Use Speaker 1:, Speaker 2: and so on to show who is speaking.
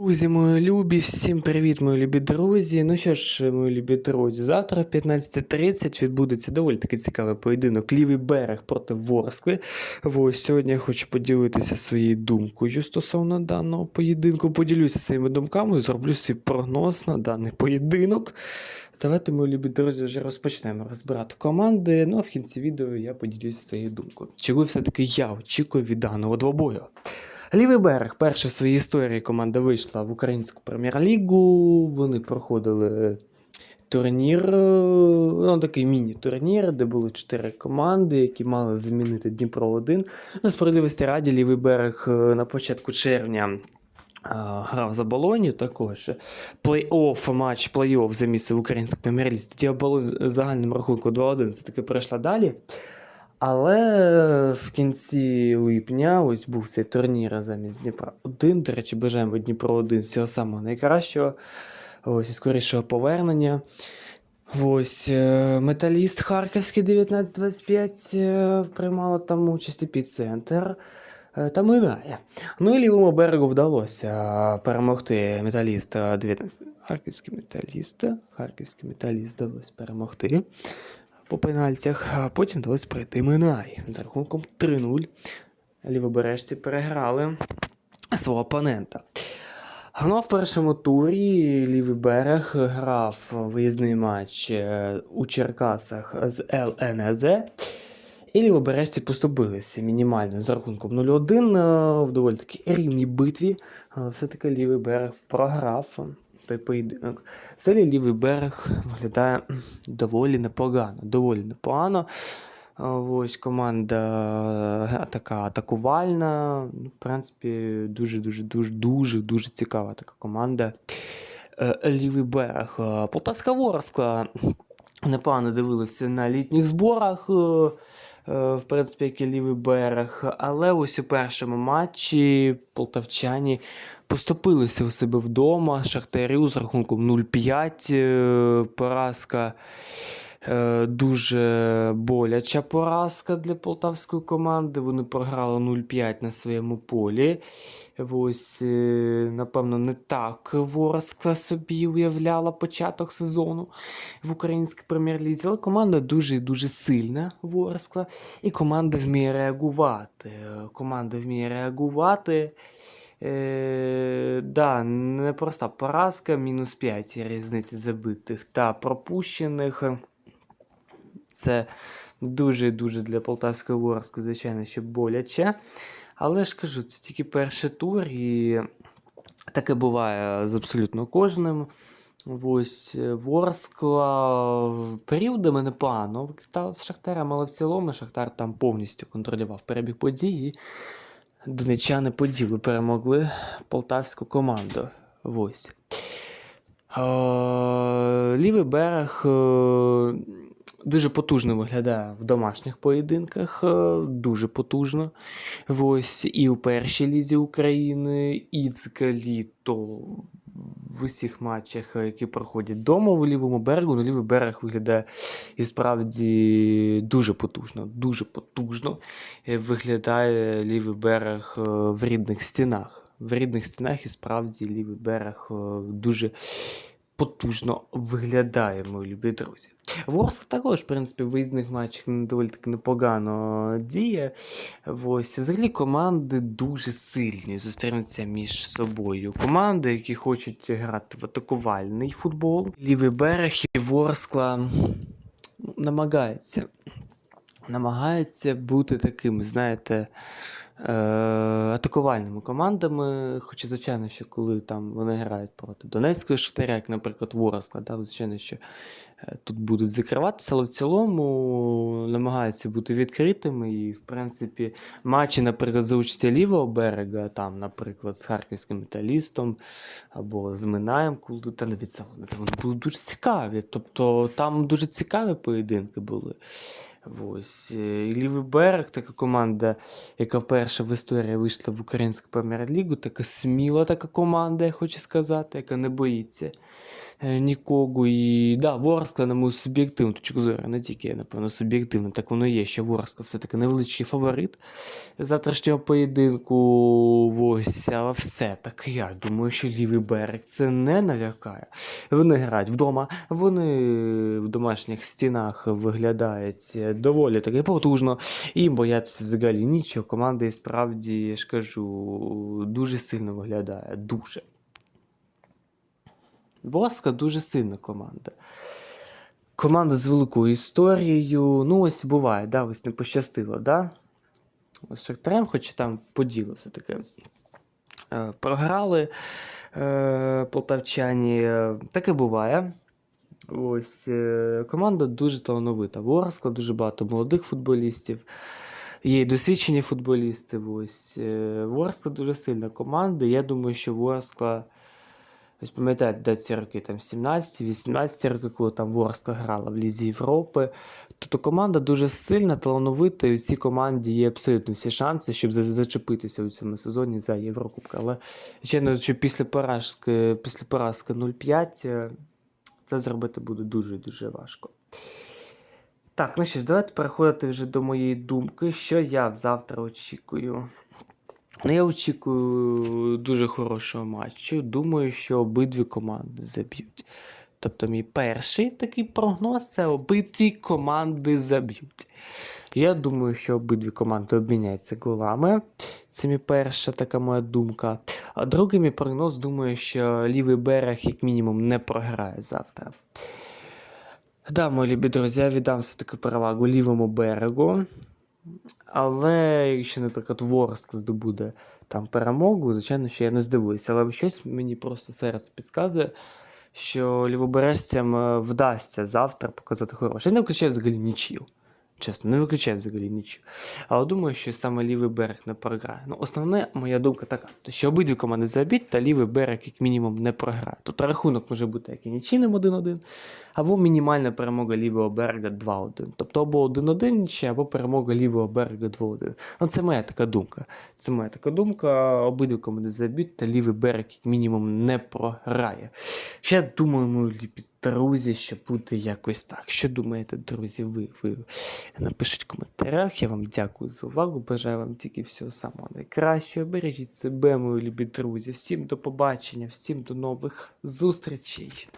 Speaker 1: Друзі, мої любі, всім привіт, мої любі друзі. Ну що ж, мої любі друзі, завтра о 15.30 відбудеться доволі таки цікавий поєдинок Лівий берег проти Ворскли. Ось сьогодні я хочу поділитися своєю думкою стосовно даного поєдинку. Поділюся своїми думками, зроблю свій прогноз на даний поєдинок. Давайте, мої любі друзі, вже розпочнемо розбирати команди. Ну а в кінці відео я поділюся своєю думкою. Чого все-таки я очікую від даного двобою? Лівий берег, перша в своїй історії команда вийшла в українську прем'єр-лігу. Вони проходили турнір, е, ну такий міні-турнір, де були чотири команди, які мали замінити Дніпро 1. На справедливості раді лівий берег е, на початку червня. Грав за Болонію також. Плей-офф, матч плей-офф за місце в українській прем'єр-лізі. Тоді було загальним рахунку 2-1, це таки пройшла далі. Але в кінці липня ось був цей турнір замість Дніпра 1. До речі, бажаємо Дніпро 1 всього самого найкращого. Ось і скорішого повернення. Ось е, металіст Харківський 1925 е, приймала там участь е, Та минає. Ну і лівому берегу вдалося перемогти металіста 19. Харківський металіст. Харківський металіст вдалося перемогти по пенальтях, а потім вдалося пройти Минай з рахунком 3-0. Лівобережці переграли свого опонента. Ну, а в першому турі лівий берег грав виїзний матч е, у Черкасах з ЛНЗ. І лівобережці поступилися мінімально з рахунком 0-1 е, в доволі таки рівній битві. Все-таки лівий берег програв поєдинок. Взагалі лівий берег виглядає доволі непогано. Доволі непогано. Ось команда е, така атакувальна. Ну, В принципі, дуже дуже дуже цікава така команда. Е, Лівий берег. Е, Полтавська Ворскла. Непогано дивилися на літніх зборах. Е, В принципі, як і лівий берег. Але ось у першому матчі полтавчані поступилися у себе вдома. Шахтарю з рахунком 0-5. е, Поразка. Е, Дуже боляча поразка для полтавської команди. Вони програли 0-5 на своєму полі. Ось, е, напевно, не так Ворскла собі уявляла початок сезону в українській прем'єр-лізі. Але команда дуже дуже сильна Ворскла. І команда вміє реагувати. Команда вміє реагувати. Е, да, непроста поразка, мінус 5 різниці забитих та пропущених. Це дуже-дуже для полтавської Ворски, звичайно, ще боляче. Але ж кажу, це тільки перший тур, і таке буває з абсолютно кожним. Ось е, Ворскла періодами непогано викликала з Шахтарем, але в цілому Шахтар там повністю контролював перебіг подій. І донечани по ділу перемогли полтавську команду. Ось. Лівий берег е, дуже потужно виглядає в домашніх поєдинках. е, Дуже потужно. Ось і у першій лізі України, і взагалі то в усіх матчах, які проходять вдома в лівому берегу, ну, лівий берег виглядає і справді дуже потужно. Дуже потужно виглядає лівий берег е, в рідних стінах. В рідних стінах і справді лівий берег е, дуже потужно виглядає, мої любі друзі. Ворск також, в принципі, в виїзних матчах доволі таки непогано діє. Ось, взагалі команди дуже сильні зустрінуться між собою. Команди, які хочуть грати в атакувальний футбол. Лівий берег і Ворскла ну, намагається. Намагається бути такими, знаєте, е, атакувальними командами. Хоча, звичайно, що коли там вони грають проти Донецької Шахтаря, як, наприклад, Ворскла, да, звичайно, що е, тут будуть закриватися, але в цілому намагаються бути відкритими. І, в принципі, матчі, наприклад, за участі лівого берега, там, наприклад, з харківським металістом або з Минаєм, коли та навіть вони були дуже цікаві. Тобто там дуже цікаві поєдинки були. Ось. е, лівий берег, така команда, яка вперше в історії вийшла в українську прем'єр-лігу, така сміла така команда, я хочу сказати, яка не боїться нікого. І да, Ворскла, на мою суб'єктивну точку зору, не тільки, напевно, суб'єктивно, так воно є, що Ворскла все-таки невеличкий фаворит завтрашнього поєдинку. Ось, але все таки я думаю, що лівий берег це не налякає. Вони грають вдома, вони в домашніх стінах виглядають доволі таки потужно і боятися взагалі нічого. Команда і справді, я ж кажу, дуже сильно виглядає. Дуже. Воска дуже сильна команда. Команда з великою історією. Ну, ось буває, да, ось не пощастило, да? З Шахтарем, хоч там поділо все-таки. Е, програли е, полтавчані. Е, Таке буває. Ось команда дуже талановита. Ворскла, дуже багато молодих футболістів. Є досвідчені футболісти. Ось е, Ворскла дуже сильна команда. Я думаю, що Ворскла. Ось пам'ятаєте, де ці роки там 17-18 роки, коли там Ворскла грала в Лізі Європи. Тобто команда дуже сильна, талановита, і у цій команді є абсолютно всі шанси, щоб зачепитися у цьому сезоні за Єврокубка. Але звичайно, що після поразки, після поразки 0-5 е, це зробити буде дуже-дуже важко. Так, ну що ж, давайте переходити вже до моєї думки, що я завтра очікую. Ну, я очікую дуже хорошого матчу. Думаю, що обидві команди заб'ють. Тобто, мій перший такий прогноз це обидві команди заб'ють. Я думаю, що обидві команди обміняються голами. Це мій перша така моя думка. А другий мій прогноз, думаю, що лівий берег, як мінімум, не програє завтра. Да, мої любі друзі, я віддам все-таки перевагу лівому берегу. Але якщо, наприклад, Ворск здобуде там перемогу, звичайно, що я не здивуюся. Але щось мені просто серце підказує, що лівобережцям е, вдасться завтра показати хороше. Я не включаю взагалі нічию. Чесно, не виключаю взагалі нічию. Але думаю, що саме лівий берег не програє. Ну, основна моя думка така, що обидві команди заб'ють, та лівий берег, як мінімум, не програє. Тут рахунок може бути як і нічийним 1-1, або мінімальна перемога лівого берега 2-1. Тобто або 1-1 нічия, або перемога лівого берега 2-1. Ну, це моя така думка. Це моя така думка. Обидві команди заб'ють, та лівий берег, як мінімум, не програє. Я думаю, любі друзі, що буде якось так. Що думаєте, друзі, ви? ви? Напишіть в коментарях. Я вам дякую за увагу. Бажаю вам тільки всього самого найкращого. Бережіть себе, мої любі друзі. Всім до побачення, всім до нових зустрічей.